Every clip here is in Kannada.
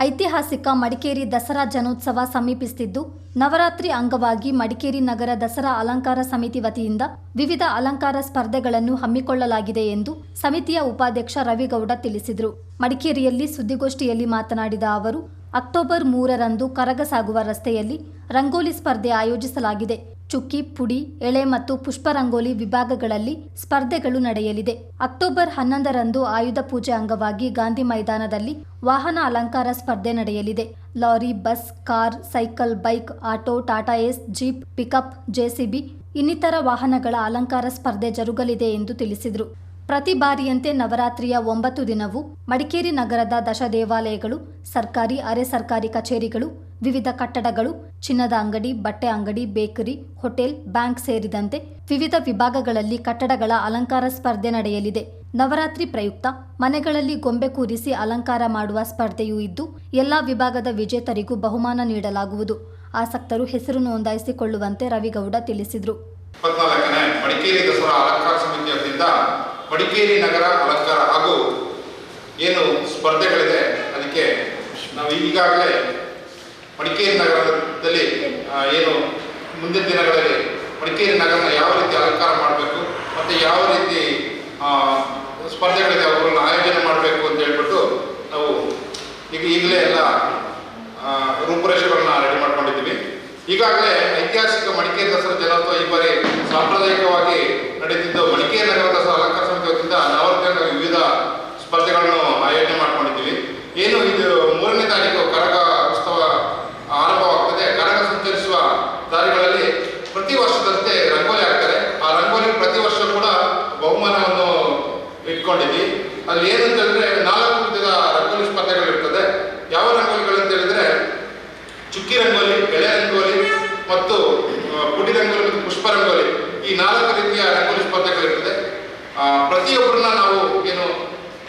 ಐತಿಹಾಸಿಕ ಮಡಿಕೇರಿ ದಸರಾ ಜನೋತ್ಸವ ಸಮೀಪಿಸುತ್ತಿದ್ದು ನವರಾತ್ರಿ ಅಂಗವಾಗಿ ಮಡಿಕೇರಿ ನಗರ ದಸರಾ ಅಲಂಕಾರ ಸಮಿತಿ ವತಿಯಿಂದ ವಿವಿಧ ಅಲಂಕಾರ ಸ್ಪರ್ಧೆಗಳನ್ನು ಹಮ್ಮಿಕೊಳ್ಳಲಾಗಿದೆ ಎಂದು ಸಮಿತಿಯ ಉಪಾಧ್ಯಕ್ಷ ರವಿಗೌಡ ತಿಳಿಸಿದರು. ಮಡಿಕೇರಿಯಲ್ಲಿ ಸುದ್ದಿಗೋಷ್ಠಿಯಲ್ಲಿ ಮಾತನಾಡಿದ ಅವರು ಅಕ್ಟೋಬರ್ ಮೂರರಂದು ಕರಗ ಸಾಗುವ ರಸ್ತೆಯಲ್ಲಿ ರಂಗೋಲಿ ಸ್ಪರ್ಧೆ ಆಯೋಜಿಸಲಾಗಿದೆ. ಚುಕ್ಕಿ, ಪುಡಿ, ಎಳೆ ಮತ್ತು ಪುಷ್ಪರಂಗೋಲಿ ವಿಭಾಗಗಳಲ್ಲಿ ಸ್ಪರ್ಧೆಗಳು ನಡೆಯಲಿದೆ. ಅಕ್ಟೋಬರ್ ಹನ್ನೊಂದರಂದು ಆಯುಧ ಪೂಜೆ ಅಂಗವಾಗಿ ಗಾಂಧಿ ಮೈದಾನದಲ್ಲಿ ವಾಹನ ಅಲಂಕಾರ ಸ್ಪರ್ಧೆ ನಡೆಯಲಿದೆ. Lorry, bus, car, cycle, bike, auto, Tata Ace, jeep, pickup JCB ಇನ್ನಿತರ ವಾಹನಗಳ ಅಲಂಕಾರ ಸ್ಪರ್ಧೆ ಜರುಗಲಿದೆ ಎಂದು ತಿಳಿಸಿದರು. ಪ್ರತಿ ಬಾರಿಯಂತೆ ನವರಾತ್ರಿಯ ಒಂಬತ್ತು ದಿನವೂ ಮಡಿಕೇರಿ ನಗರದ ದಶ ದೇವಾಲಯಗಳು ಸರ್ಕಾರಿ, ಅರೆ ಸರ್ಕಾರಿ ಕಚೇರಿಗಳು, ವಿವಿಧ ಕಟ್ಟಡಗಳು, ಚಿನ್ನದ ಅಂಗಡಿ, ಬಟ್ಟೆ ಅಂಗಡಿ, ಬೇಕರಿ, ಹೋಟೆಲ್, ಬ್ಯಾಂಕ್ ಸೇರಿದಂತೆ ವಿವಿಧ ವಿಭಾಗಗಳಲ್ಲಿ ಕಟ್ಟಡಗಳ ಅಲಂಕಾರ ಸ್ಪರ್ಧೆ ನಡೆಯಲಿದೆ. ನವರಾತ್ರಿ ಪ್ರಯುಕ್ತ ಮನೆಗಳಲ್ಲಿ ಗೊಂಬೆ ಕೂರಿಸಿ ಅಲಂಕಾರ ಮಾಡುವ ಸ್ಪರ್ಧೆಯೂ ಇದ್ದು, ಎಲ್ಲಾ ವಿಭಾಗದ ವಿಜೇತರಿಗೂ ಬಹುಮಾನ ನೀಡಲಾಗುವುದು. ಆಸಕ್ತರು ಹೆಸರು ನೋಂದಾಯಿಸಿಕೊಳ್ಳುವಂತೆ ರವಿಗೌಡ ತಿಳಿಸಿದರು. ಇಪ್ಪತ್ನಾಲ್ಕನೇ ಮಡಿಕೇರಿ ನಗರ ಅಲಂಕಾರ ಹಾಗೂ ಏನು ಸ್ಪರ್ಧೆಗಳಿದೆ, ಅದಕ್ಕೆ ನಾವು ಈಗಾಗಲೇ ಮಡಿಕೇರಿ ನಗರದಲ್ಲಿ ಏನು ಮುಂದಿನ ದಿನಗಳಲ್ಲಿ ಮಡಿಕೇರಿ ನಗರನ ಯಾವ ರೀತಿ ಅಲಂಕಾರ ಮಾಡಬೇಕು ಮತ್ತು ಯಾವ ರೀತಿ ಸ್ಪರ್ಧೆಗಳಿದೆ ಅವುಗಳನ್ನು ಆಯೋಜನೆ ಮಾಡಬೇಕು ಅಂತ ಹೇಳ್ಬಿಟ್ಟು ನಾವು ಈಗ ಈಗಲೇ ಎಲ್ಲ ರೂಪುರೇಷೆಗಳನ್ನ ರೆಡಿ ಮಾಡ್ಕೊಂಡಿದ್ದೀವಿ. ಈಗಾಗಲೇ ಐತಿಹಾಸಿಕ ಮಡಿಕೇರಿ ದಸರಾ ಜನೋತ್ಸವ ಈ ಬಾರಿ ಸಾಂಪ್ರದಾಯಿಕವಾಗಿ ನಡೆದಿದ್ದು ಮಡಿಕೇರಿ ನಗರ ದಸರಾ ಅಲಂಕಾರ ಸಮಿತಿ ವತಿಯಿಂದ ನವರಾತ್ರಿ ವಿವಿಧ ಸ್ಪರ್ಧೆಗಳನ್ನು ಆಯೋಜನೆ ಮಾಡ್ಕೊಂಡಿದ್ದೀವಿ ಏನು ಇದು ಮೂರನೇ ತಾರೀಕು ಕರಗ ಉತ್ಸವ ಆರಂಭವಾಗ್ತದೆ ಕರಗ ಸಂಚರಿಸುವ ದಾರಿಗಳಲ್ಲಿ ಪ್ರತಿ ವರ್ಷದಂತೆ ರಂಗೋಲಿ ಹಾಕ್ತಾರೆ ಆ ರಂಗೋಲಿ ಪ್ರತಿ ವರ್ಷ ಕೂಡ ಬಹುಮಾನವನ್ನು ಇಟ್ಕೊಂಡಿದ್ವಿ. ಅಲ್ಲಿ ಏನಂತ ಹೇಳಿದ್ರೆ ನಾಲ್ಕು ವಿಧದ ರಂಗೋಲಿ ಸ್ಪರ್ಧೆಗಳಿರ್ತದೆ. ಯಾವ ರಂಗೋಲಿಗಳು ಅಂತ ಹೇಳಿದ್ರೆ ಚುಕ್ಕಿ ರಂಗೋಲಿ, ಎಳೆ ರಂಗೋಲಿ ಮತ್ತು ಪುಡಿ ರಂಗೋಲಿ ಮತ್ತು ಪುಷ್ಪ ರಂಗೋಲಿ. ಈ ನಾಲ್ಕು ರೀತಿಯ ರಂಗೋಲಿ ಸ್ಪರ್ಧೆಗಳಿರ್ತದೆ. ಪ್ರತಿಯೊಬ್ಬರನ್ನ ನಾವು ಏನು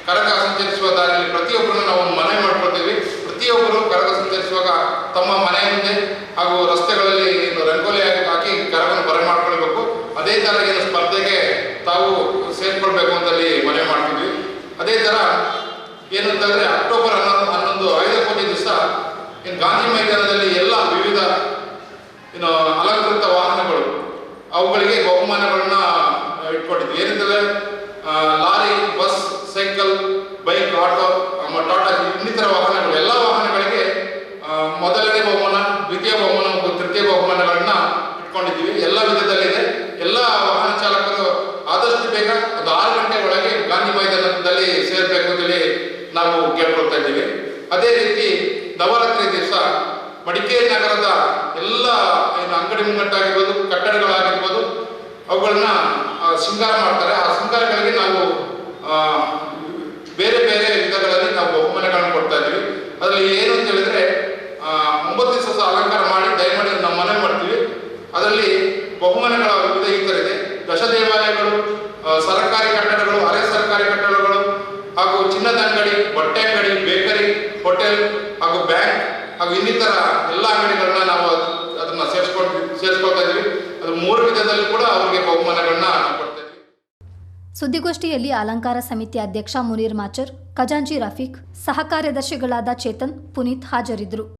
ಕರಗ ಸಂಚರಿಸುವ ದಾರಿಯಲ್ಲಿ ಪ್ರತಿಯೊಬ್ಬರನ್ನ ನಾವು ಮನೆ ಮಾಡ್ಕೊಳ್ತೀವಿ. ಪ್ರತಿಯೊಬ್ಬರು ಕರಗ ಸಂಚರಿಸುವಾಗ ತಮ್ಮ ಮನೆ ಹಾಗೂ ರಸ್ತೆಗಳಲ್ಲಿ ಏನು ರಂಗೋಲಿ ಹಾಕಿ- ಕರಗನ್ನು ಬರ ಮಾಡ್ಕೊಳ್ಬೇಕು. ಅದೇ ಥರ ಏನು ಏನು ಅಂತಂದ್ರೆ ಅಕ್ಟೋಬರ್ ಹನ್ನೊಂದು ಹನ್ನೊಂದು ಐದು ಕೋಟಿ ದಿವಸ ಏನು ಗಾಂಧಿ ಮೈದಾನದಲ್ಲಿ ಎಲ್ಲ ವಿವಿಧ ಏನು ಅಲಂಕೃತ ವಾಹನಗಳು, ಅವುಗಳಿಗೆ ಬಹುಮಾನಗಳನ್ನ ಇಟ್ಕೊಂಡಿದ್ವಿ. ಏನಂತಂದ್ರೆ lorry, bus, cycle, bike, auto Tata, ಇನ್ನಿತರ ವಾಹನಗಳು, ಎಲ್ಲ ವಾಹನಗಳಿಗೆ ಮೊದಲನೇ ಬಹುಮಾನ, ದ್ವಿತೀಯ ಬಹುಮಾನ ಮತ್ತು ತೃತೀಯ ಬಹುಮಾನಗಳನ್ನ ಇಟ್ಕೊಂಡಿದ್ವಿ ಎಲ್ಲ ವಿಧದಲ್ಲಿದೆ. ಎಲ್ಲ ವಾಹನ ಚಾಲಕರು ಆದಷ್ಟು ಬೇಗ ಒಂದು ಆರು ಗಂಟೆ ಒಳಗೆ ಗಾಂಧಿ ಅಂತೇಳಿ ನಾವು ಕೇಳ್ಕೊಳ್ತಾ ಇದ್ದೀವಿ. ಅದೇ ರೀತಿ ನವರಾತ್ರಿ ದಿವಸ ಮಡಿಕೇರಿ ನಗರದ ಎಲ್ಲ, ಏನು ಅಂಗಡಿ ಮುಂಗಟ್ಟಾಗಿರ್ಬೋದು, ಕಟ್ಟಡಗಳಾಗಿರ್ಬೋದು, ಅವುಗಳನ್ನ ಶೃಂಗಾರ ಮಾಡ್ತಾರೆ. ಆ ಶೃಂಗಾರಗಳಿಗೆ ನಾವು ಆ, ಬೇರೆ ಬೇರೆ ವಿಧಗಳಲ್ಲಿ ನಾವು ಬಹುಮಾನಗಳನ್ನು ಕೊಡ್ತಾ ಇದ್ದೀವಿ ಅದರಲ್ಲಿ ಏನು ಅಂತ ಹೇಳಿದ್ರೆ ಆ, ಒಂಬತ್ತು ದಿವಸ ಸಹ ಅಲಂಕಾರ ಮಾಡಿ ದಯಮಾಡಿ ನಾವು ಮನವಿ ಮಾಡ್ತೀವಿ ಅದರಲ್ಲಿ ಬಹುಮಾನಗಳ ವಿವಿಧ ಈ ಥರ ಇದೆ ದಶ ದೇವಾಲಯಗಳು ಆ, ಸರ್ಕಾರಿ ಕಟ್ಟಡಗಳು ಅರೆ ಸರ್ಕಾರಿ ಕಟ್ಟಡಗಳು ಹಾಗೂ ಚಿನ್ನದ ಅಂಗಡಿ ಬಟ್ಟೆ ಅಂಗಡಿ ಬೇಕರಿ, ಹೋಟೆಲ್ ಹಾಗೂ ಬ್ಯಾಂಕ್ ಹಾಗೂ ಇನ್ನಿತರ ಎಲ್ಲ ಅಂಗಡಿಗಳನ್ನ ನಾವು ಅದ್- ಅದನ್ನ ಸೇರಿಸ್ಕೊಂಡು, ಸೇರಿಸ್ಕೊಳ್ತಾ ಇದೀವಿ ಅದು ಮೂರು ವಿಧದಲ್ಲಿ ಕೂಡ ಅವರಿಗೆ ಬಹುಮಾನಗಳನ್ನ ಸುದ್ದಿಗೋಷ್ಠಿಯಲ್ಲಿ ಅಲಂಕಾರ ಸಮಿತಿ ಅಧ್ಯಕ್ಷ ಮುನೀರ್ ಮಾಚರ್ ಖಜಾಂಜಿ ರಫೀಕ್, ಸಹ ಕಾರ್ಯದರ್ಶಿಗಳಾದ ಚೇತನ್, ಪುನೀತ್ ಹಾಜರಿದ್ದರು.